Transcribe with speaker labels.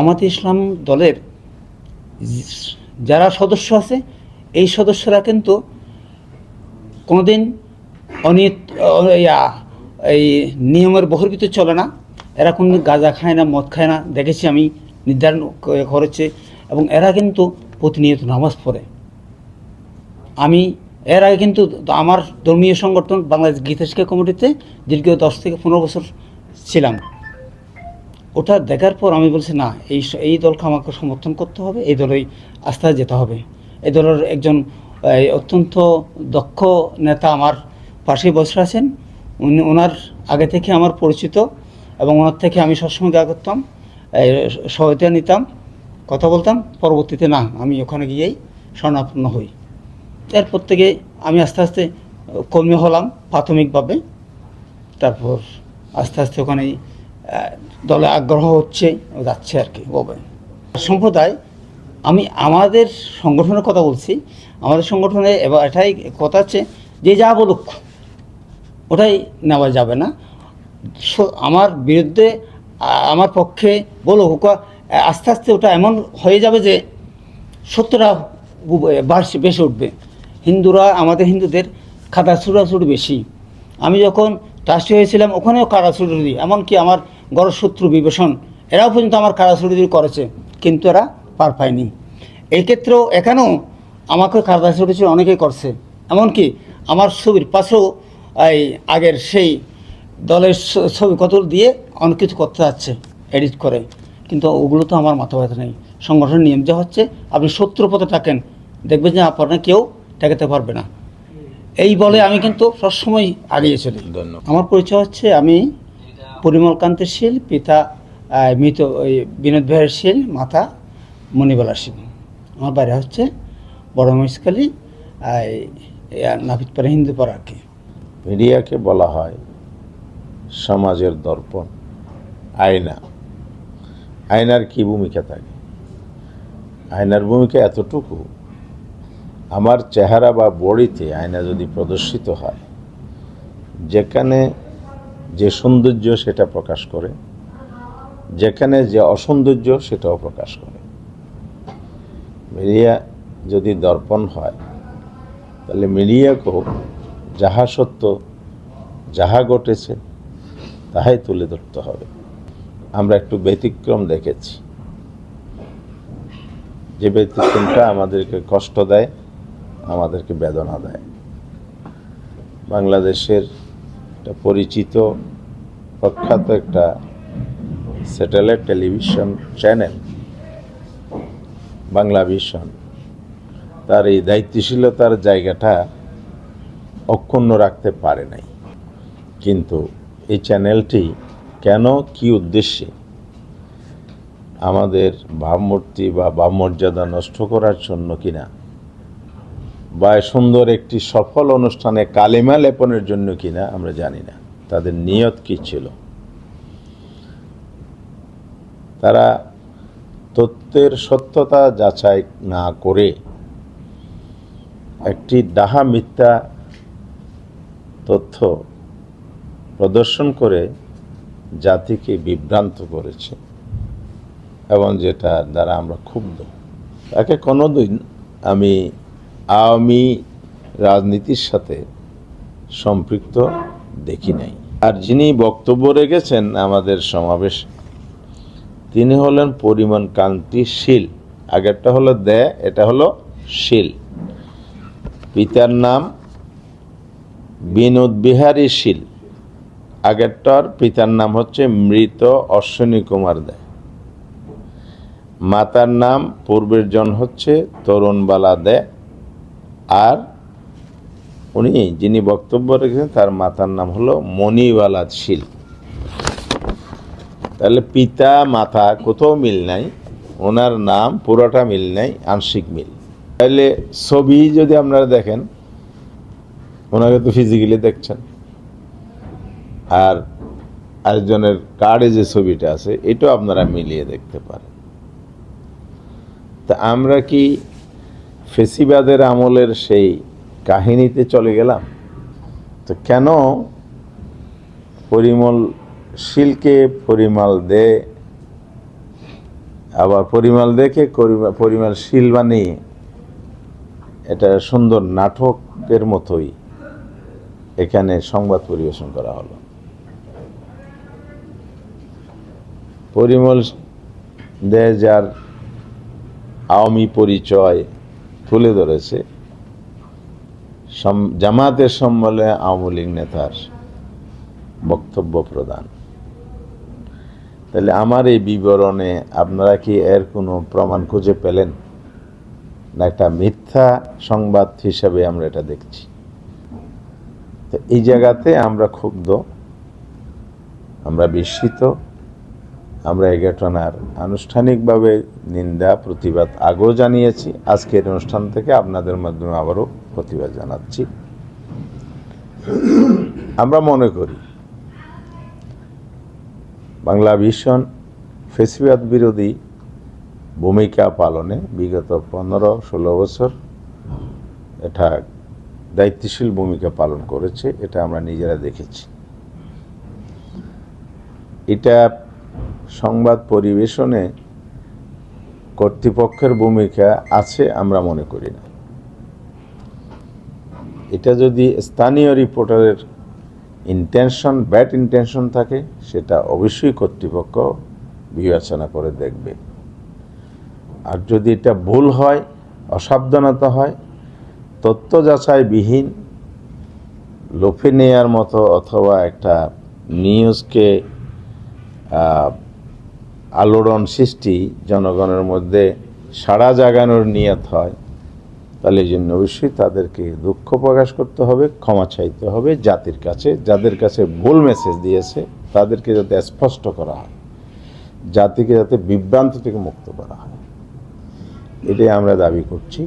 Speaker 1: আমাদের ইসলাম দলের যারা সদস্য আছে, এই সদস্যরা কিন্তু কোনোদিন অনিয়ত এই নিয়মের বহির্ভূত চলে না। এরা কোনো গাঁজা খায় না, মদ খায় না, দেখেছি আমি নির্ধারণ করেছে। এবং এরা কিন্তু প্রতিনিয়ত নামাজ পড়ে। আমি এর আগে কিন্তু আমার ধর্মীয় সংগঠন বাংলাদেশ গীতা শিক্ষা কমিটিতে দীর্ঘ দশ থেকে পনেরো বছর ছিলাম। ওটা দেখার পর আমি বলছি না এই এই দলকে আমাকে সমর্থন করতে হবে এই দলেই আস্থায় যেতে হবে। এই দলের একজন অত্যন্ত দক্ষ নেতা আমার পাশে বসে আছেন। উনি ওনার আগে থেকে আমার পরিচিত এবং ওনার থেকে আমি সবসময় গা করতাম সহায়তা নিতাম কথা বলতাম। পরবর্তীতে না আমি ওখানে গিয়েই স্বর্ণাপন্ন হই। এরপর থেকে আমি আস্তে আস্তে কর্মী হলাম প্রাথমিকভাবে। তারপর আস্তে আস্তে ওখানে আহ, দলে আগ্রহ হচ্ছে যাচ্ছে আর কি ওভাবে সম্প্রদায়, আমি আমাদের সংগঠনের কথা বলছি, আমাদের সংগঠনে এবার এটাই কথা হচ্ছে যে যা বলুক, ওটাই নেওয়া যাবে না। আমার বিরুদ্ধে, আমার পক্ষে বলো আস্তে আস্তে ওটা এমন হয়ে যাবে যে বাড়ছে, বেশি উঠবে। হিন্দুরা, আমাদের হিন্দুদের খাতা ছুটাছুটি বেশি। আমি যখন ট্রাস্টি হয়েছিলাম, ওখানেও কারা ছুটি এমনকি আমার গড় শত্রু বিভীষণ, এরাও পর্যন্ত আমার কারা ছুটি করেছে, কিন্তু এরা পার পায়নি। এই ক্ষেত্রেও এখানেও আমাকে কারা ছুটি অনেকেই করছে। এমনকি আমার ছবির পাশেও এই আগের সেই দলের ছবি কত দিয়ে অনেক কিছু করতে যাচ্ছে এডিট করে। কিন্তু ওগুলো তো আমার মাথা ব্যথা নেই। সংগঠনের নিয়ম যা হচ্ছে, আপনি শত্রু পথে থাকেন, দেখবেন যে আপনার কেউ ঠেকাতে পারবে না। এই বলে আমি কিন্তু সবসময় আগিয়ে চলি।
Speaker 2: ধন্যবাদ।
Speaker 1: আমার পরিচয় হচ্ছে আমি পরিমল কান্তের শীল পিতা মৃত ওই বিনোদ ভাইয়ের শীল মাতা মণিবালা সিং আমার বাড়ি হচ্ছে বড় মহিষকালী নাপিতপাড়া হিন্দু পাড়া আর কি
Speaker 2: মিডিয়াকে বলা হয় সমাজের দর্পণ আয়না। আয়নার কি ভূমিকা থাকে? আয়নার ভূমিকা এতটুকু আমার চেহারা বা বডিতে আয়না যদি প্রদর্শিত হয়, যেখানে যে সৌন্দর্য সেটা প্রকাশ করে, যেখানে যে অসৌন্দর্য সেটাও প্রকাশ করে। মিডিয়া যদি দর্পণ হয়, তাহলে মিডিয়াকেও যাহা সত্য, যাহা ঘটেছে, তাহাই তুলে ধরতে হবে। আমরা একটু ব্যতিক্রম দেখেছি। যে ব্যতিক্রমটা আমাদেরকে কষ্ট দেয় আমাদেরকে বেদনা দেয়। বাংলাদেশের একটা পরিচিত, প্রখ্যাত একটা satellite television channel, Bangla vision, তার এই দায়িত্বশীলতার জায়গাটা অক্ষুণ্ণ রাখতে পারে নাই। কিন্তু এই চ্যানেলটি কেন, কি উদ্দেশ্যে আমাদের ভাবমূর্তি বা ভাবমর্যাদা নষ্ট করার জন্য কিনা বা সুন্দর একটি সফল অনুষ্ঠানে কালিমা লেপনের জন্য কিনা আমরা জানি না। তাদের নিয়ত কি ছিল? তারা তথ্যের সত্যতা যাচাই না করে একটি ডাহা মিথ্যা তথ্য প্রদর্শন করে জাতিকে বিভ্রান্ত করেছে এবং যেটা দ্বারা আমরা ক্ষুব্ধ। তাকে কোনোদিন আমি আওয়ামী রাজনীতির সাথে সম্পৃক্ত দেখি নাই। আর যিনি বক্তব্য রেখেছেন আমাদের সমাবেশ, তিনি হলেন পরিমাণ কান্তি শীল। আগেরটা হলো দে, এটা হলো শীল। পিতার নাম বিনোদ বিহারী শীল। আগেরটার পিতার নাম হচ্ছে মৃত অশ্বিনী কুমার দেয় মাতার নাম, পূর্বের জন হচ্ছে তরুণবালা দে। আর উনি যিনি বক্তব্য রেখেছেন, তার মাতার নাম হলো মণিবালা শীল। তাহলে পিতা মাতা কোথাও মিল নাই, ওনার নাম পুরোটা মিল নাই, আংশিক মিল। তাহলে ছবি যদি আপনারা দেখেন, ওনাকে তো ফিজিক্যালি দেখছেন। আর আরেকজনের কার্ডে যে ছবিটা আছে, এটাও আপনারা মিলিয়ে দেখতে পারেন। তা আমরা কি ফেসিবাদের আমলের সেই কাহিনীতে চলে গেলাম। তো কেন পরিমল শিলকে পরিমল দে, আবার পরিমাল দেখে পরিমাল শিল বানিয়ে? এটা সুন্দর নাটকের মতোই এখানে সংবাদ পরিবেশন করা হলো। পরিমল দেয় যার আওয়ামী পরিচয় তুলে ধরেছে। জামাতের সম্মেলনে আওয়ামী লীগ নেতার বক্তব্য প্রদান। তাহলে আমার এই বিবরণে আপনারা কি এর কোনো প্রমাণ খুঁজে পেলেন? না একটা মিথ্যা সংবাদ হিসাবে আমরা এটা দেখছি। তো এই জায়গাতে আমরা ক্ষুব্ধ, আমরা বিস্মিত আমরা এই ঘটনার আনুষ্ঠানিকভাবে নিন্দা, প্রতিবাদ, আগেও জানিয়েছি। আজকের অনুষ্ঠান থেকে আপনাদের মাধ্যমে আবারও প্রতিবাদ জানাচ্ছি। আমরা মনে করি, বাংলা ভীষণ ফেসিবাদ বিরোধী ভূমিকা পালনে বিগত পনেরো, ষোলো বছর এটা দায়িত্বশীল ভূমিকা পালন করেছে, এটা আমরা নিজেরা দেখেছি। এটা সংবাদ পরিবেশনে কর্তৃপক্ষের ভূমিকা আছে আমরা মনে করি না। এটা যদি স্থানীয় রিপোর্টারের ইন্টেনশন ব্যাড ইন্টেনশন থাকে, সেটা অবশ্যই কর্তৃপক্ষ বিবেচনা করে দেখবে। আর যদি এটা ভুল হয়, অসাবধানতা হয়, তথ্য যাচাইবিহীন, লোফে নেয়ার মতো অথবা একটা নিউজকে আলোড়ন সৃষ্টি জনগণের মধ্যে সাড়া জাগানোর নিয়ত হয়, তাহলে এই জন্য অবশ্যই তাদেরকে দুঃখ প্রকাশ করতে হবে, ক্ষমা চাইতে হবে, জাতির কাছে, যাদের কাছে ভুল মেসেজ দিয়েছে, তাদেরকে যাতে স্পষ্ট করা হয়, জাতিকে যাতে বিভ্রান্ত থেকে মুক্ত করা হয়। এটাই আমরা দাবি করছি।